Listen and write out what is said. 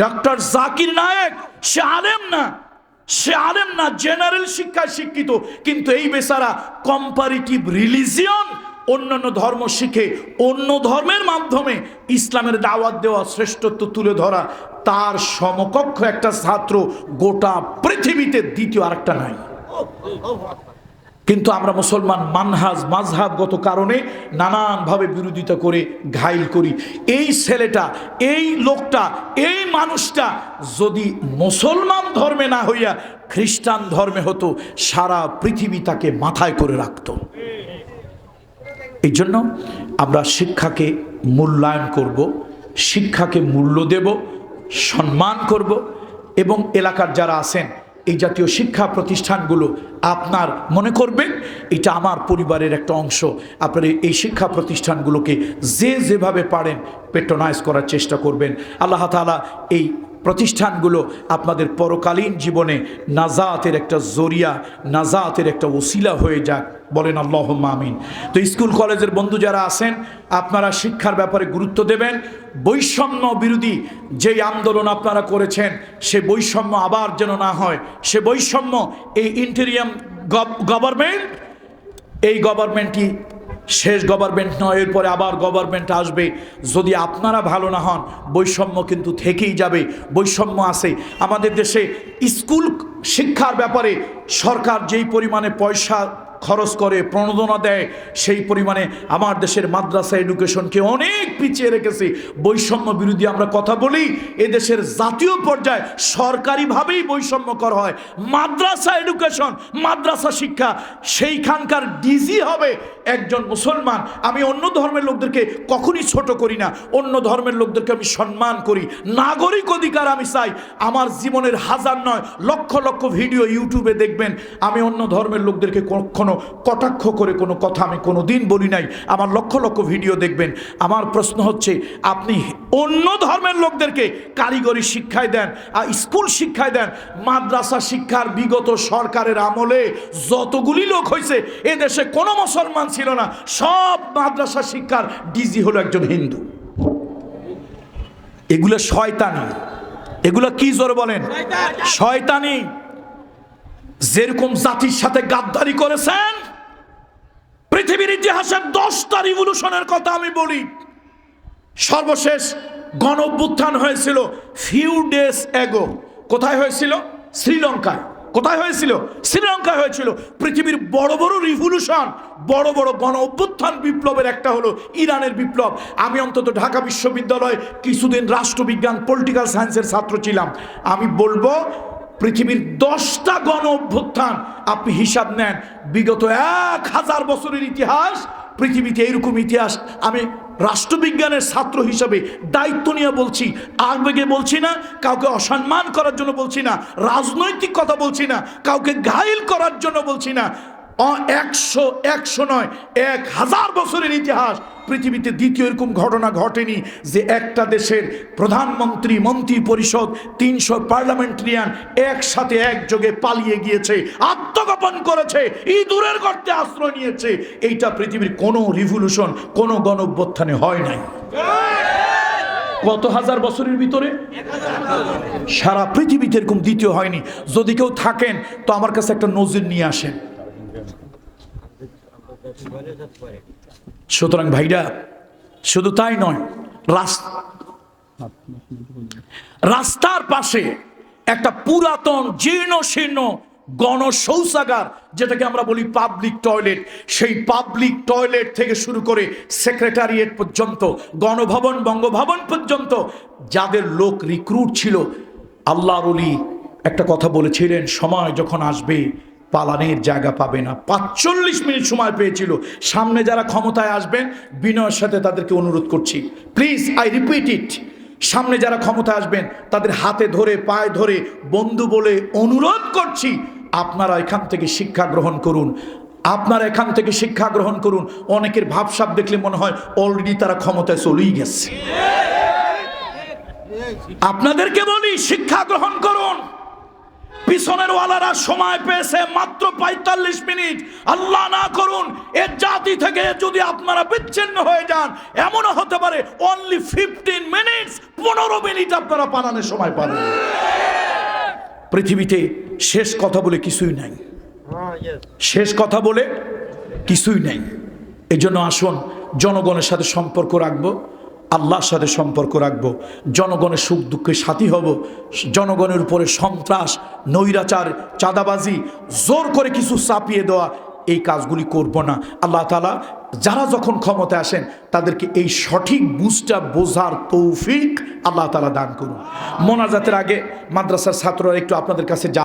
Doctor Zakir Naik সে আলেম না, সে আলেম না জেনারেল শিক্ষায় শিক্ষিত, কিন্তু এই বেচারা কম্পারিটিভ রিলিজিয়ন অন্যান্য ধর্ম শিখে, অন্য ধর্মের মাধ্যমে ইসলামের দাওয়াত দেওয়া শ্রেষ্ঠত্ব তুলে ধরা, তার সমকক্ষ একটা ছাত্র গোটা পৃথিবীতে দ্বিতীয় আরেকটা নাই। কিন্তু আমরা মুসলমান মানহাজ মাঝহাবগত কারণে নানানভাবে বিরোধিতা করে, ঘাইল করি। এই ছেলেটা, এই লোকটা, এই মানুষটা যদি মুসলমান ধর্মে না হইয়া খ্রিস্টান ধর্মে হতো, সারা পৃথিবী তাকে মাথায় করে রাখত। এই জন্য আমরা শিক্ষাকে মূল্যায়ন করব, শিক্ষাকে মূল্য দেব, সম্মান করব এবং এলাকার যারা আছেন এই জাতীয় শিক্ষা প্রতিষ্ঠানগুলো আপনার মনে করবেন এটা আমার পরিবারের একটা অংশ। আপনার এই- শিক্ষা প্রতিষ্ঠানগুলোকে যে যেভাবে পারেন পেট্রোনাইজ করার চেষ্টা করবেন। আল্লাহ তালা এই প্রতিষ্ঠানগুলো আপনাদের পরকালীন জীবনে নাজাতের একটা জরিয়া, নাজাতের একটা ওসিলা হয়ে যাক। বলেন আল্লাহ আমিন। তো স্কুল, কলেজের বন্ধু যারা আছেন, আপনারা শিক্ষার ব্যাপারে গুরুত্ব দেবেন। বৈষম্য বিরোধী যেই আন্দোলন আপনারা করেছেন, সে বৈষম্য আবার যেন না হয়। সে বৈষম্য এই ইন্টেরিয়াম গভর্নমেন্ট, এই গভর্নমেন্টই শেষ গভর্নমেন্ট নয়, এরপরে আবার গভর্নমেন্ট আসবে। যদি আপনারা ভালো না হন, বৈষম্য কিন্তু থেকেই যাবে, বৈষম্য আছে। আমাদের দেশে স্কুল শিক্ষার ব্যাপারে সরকার যেই পরিমাণে পয়সা খরচ করে, প্রণোদনা দেয়, সেই পরিমাণে আমার দেশের মাদ্রাসা এডুকেশনকে অনেক পিছিয়ে রেখেছে। বৈষম্য বিরোধী আমরা কথা বলি, এদেশের জাতীয় পর্যায়ে সরকারিভাবেই বৈষম্য করা হয়। মাদ্রাসা এডুকেশন, মাদ্রাসা শিক্ষা, সেইখানকার ডিজি হবে একজন মুসলমান। আমি অন্য ধর্মের লোকদেরকে কখনই ছোট করি না, অন্য ধর্মের লোকদেরকে আমি সম্মান করি। নাগরিক অধিকার আমি চাই, আমার জীবনের হাজার নয়, লক্ষ লক্ষ ভিডিও ইউটিউবে দেখবেন। আমি অন্য ধর্মের লোকদেরকে কখনো কটাক্ষ করে কোনো কথা আমি কোনো দিন বলি নাই। আমার লক্ষ লক্ষ ভিডিও দেখবেন। আমার প্রশ্ন হচ্ছে আপনি অন্য ধর্মের লোকদেরকে কারিগরি শিক্ষায় দেন আর স্কুল শিক্ষায় দেন মাদ্রাসা শিক্ষার বিগত সরকারের আমলে যতগুলি লোক হয়েছে এ দেশে কোনো মুসলমান ছিল না। সব মাদ্রাসা শিক্ষার ডিজি হলো একজন হিন্দু। এগুলো শয়তানি। এগুলো কি জোরে বলেন? শয়তানি। যেরকম জাতির সাথে গাদ্দারি করেছেন, পৃথিবীর ইতিহাসের দশটা রিভলিউশনের কথা আমি বলি। সর্বশেষ গণ হয়েছিল ফিউ ডেজ এগো কোথায় হয়েছিল? শ্রীলঙ্কায়। কোথায় হয়েছিল? শ্রীলঙ্কায় হয়েছিল। পৃথিবীর বড় বড় রিভলিউশন বড় বড় গণ অভ্যুত্থান বিপ্লবের একটা হলো ইরানের বিপ্লব। আমি অন্তত ঢাকা বিশ্ববিদ্যালয়ে কিছুদিন রাষ্ট্রবিজ্ঞান পলিটিক্যাল সায়েন্সের ছাত্র ছিলাম। আমি বলব পৃথিবীর দশটা গণ অভ্যুত্থান আপনি হিসাব নেন। বিগত এক হাজার বছরের ইতিহাস, পৃথিবীতে এইরকম ইতিহাস আমি রাষ্ট্রবিজ্ঞানের ছাত্র হিসাবে দায়িত্ব নিয়ে বলছি। আগবেগে বলছি না, কাউকে অসম্মান করার জন্য বলছি না, রাজনৈতিক কথা বলছি না, কাউকে ঘাইল করার জন্য বলছি না। একশো একশো নয়, এক হাজার বছরের ইতিহাস। পৃথিবীতে দ্বিতীয় এরকম ঘটনা ঘটেনি যে একটা দেশের প্রধানমন্ত্রী মন্ত্রী পরিষদ তিনশো পার্লামেন্টারিয়ান একসাথে একযোগে পালিয়ে গিয়েছে, আত্মগোপন করেছে, ইঁদুরের গর্তে আশ্রয় নিয়েছে। এইটা পৃথিবীর কোনো রিভলিউশন কোনো গণঅভ্যুত্থানে হয় নাই। কত হাজার বছরের ভিতরে? সারা পৃথিবীতে এরকম দ্বিতীয় হয়নি। যদি কেউ থাকেন, তো আমার কাছে একটা নজির নিয়ে আসেন। সুতরাং ভাইরা, শুধু তাই নয়, রাস- রাস্তার পাশে একটা পুরাতন জীর্ণ শীর্ণ গণ শৌচাগার যেটাকে আমরা বলি পাবলিক টয়লেট সেই পাবলিক টয়লেট থেকে শুরু করে সেক্রেটারিয়েট পর্যন্ত, গণভবন, বঙ্গভবন পর্যন্ত, যাদের লোক রিক্রুট ছিল, আল্লাহর একটা কথা বলেছিলেন, সময় যখন আসবে পালানের জায়গা পাবে না। পাঁচচল্লিশ মিনিট সময় পেয়েছিল। সামনে যারা ক্ষমতায় আসবেন, বিনয়ের সাথে তাদেরকে অনুরোধ করছি। প্লিজ আই রিপিট ইট সামনে যারা ক্ষমতায় আসবেন, তাদের হাতে ধরে, পায়ে ধরে বন্ধু বলে অনুরোধ করছি, আপনারা এখান থেকে শিক্ষা গ্রহণ করুন। আপনারা এখান থেকে শিক্ষা গ্রহণ করুন। অনেকের ভাবসাব দেখলে মনে হয় অলরেডি তারা ক্ষমতায় চলেই গেছে। আপনাদেরকে বলি, শিক্ষা গ্রহণ করুন। পিছনের ওয়ালারা সময় পেয়েছে মাত্র পঁয়তাল্লিশ মিনিট। আল্লাহ না করুন এর জাতি থেকে যদি আপনারা বিচ্ছিন্ন হয়ে যান, এমনও হতে পারে অনলি ফিফটিন মিনিটস পনেরো মিনিট আপনারা পালানোর সময় পাবেন। পৃথিবীতে শেষ কথা বলে কিছুই নাই। শেষ কথা বলে কিছুই নাই। এজন্য আসুন, জনগণের সাথে সম্পর্ক রাখব। আল্লাহর সাথে সম্পর্ক রাখব, জনগণের সুখ দুঃখে সাথী হব, জনগণের উপরে সন্ত্রাস, নৈরাচার, চাঁদাবাজি, জোর করে কিছু চাপিয়ে দেওয়া, এই কাজগুলি করব না। আল্লাহ তালা যারা যখন ক্ষমতায় আসেন, তাদেরকে এই সঠিক বুঝটা বোঝার তৌফিক আল্লাহ তালা দান করুন। মোনাজাতের আগে মাদ্রাসার ছাত্ররা একটু আপনাদের কাছে যা